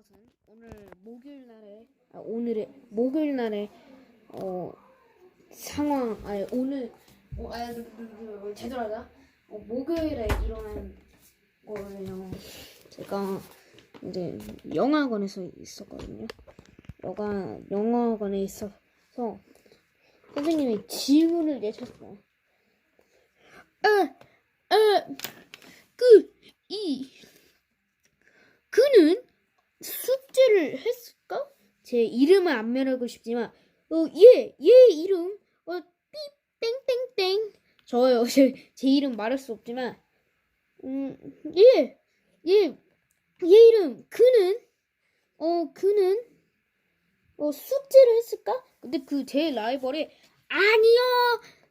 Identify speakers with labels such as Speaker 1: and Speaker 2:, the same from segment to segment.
Speaker 1: 것은 오늘 목요일 날에 아, 오늘의 목요일 날에 어 상황 아니 오늘 어, 그, 제대로 하자 어, 목요일에 일어난 거예요. 제가 이제 영화관에서 있었거든요. 영화 영화관에 있어서 선생님이 질문을 내셨어요. 아, 아, 그, 이, 그는 숙제를 했을까? 제 이름을 안 말하고 싶지만, 어, 얘, 얘 이름, 어, 삐, 땡땡땡. 저요. 제, 제 이름 말할 수 없지만, 음, 얘, 얘, 얘 이름, 그는, 어, 그는, 어, 숙제를 했을까? 근데 그 제 라이벌이, 아니요!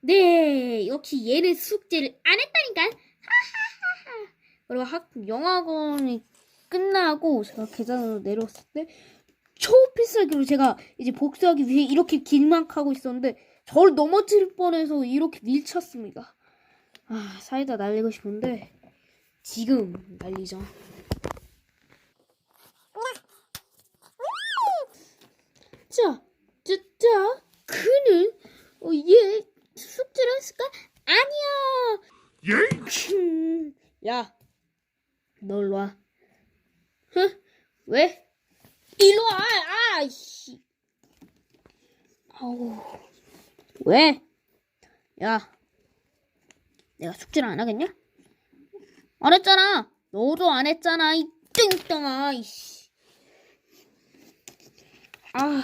Speaker 1: 네, 역시 얘는 숙제를 안 했다니까. 하하하하. 그리고 학 영화관이 끝나고 제가 계단으로 내려왔을 때 초필살기로 제가 이제 복수하기 위해 이렇게 길막하고 있었는데 저를 넘어뜨릴 뻔해서 이렇게 밀쳤습니다. 아 사이다 날리고 싶은데 지금 날리죠. 자, 자, 자, 그는 어, 얘 숙제를 했을까? 아니야. 음, 야, 너 일로 와. 흥? 왜? 일로 와. 아이씨. 아우. 왜? 야. 내가 숙제를 안 하겠냐? 안 했잖아. 너도 안 했잖아. 이 땡땡아. 이씨. 아.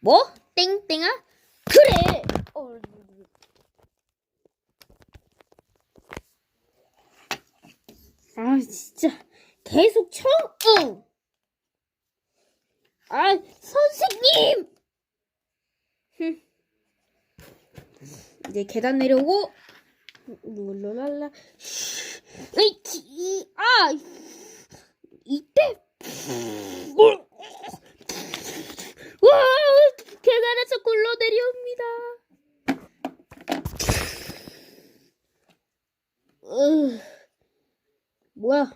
Speaker 1: 뭐? 땡땡아? 그래. 어. 아 진짜 계속 쳐. 응. 아 선생님. 흠. 이제 계단 내려오고 룰랄라. 이치 아 이때 와 계단에서 굴러 내려옵니다. 으 뭐야?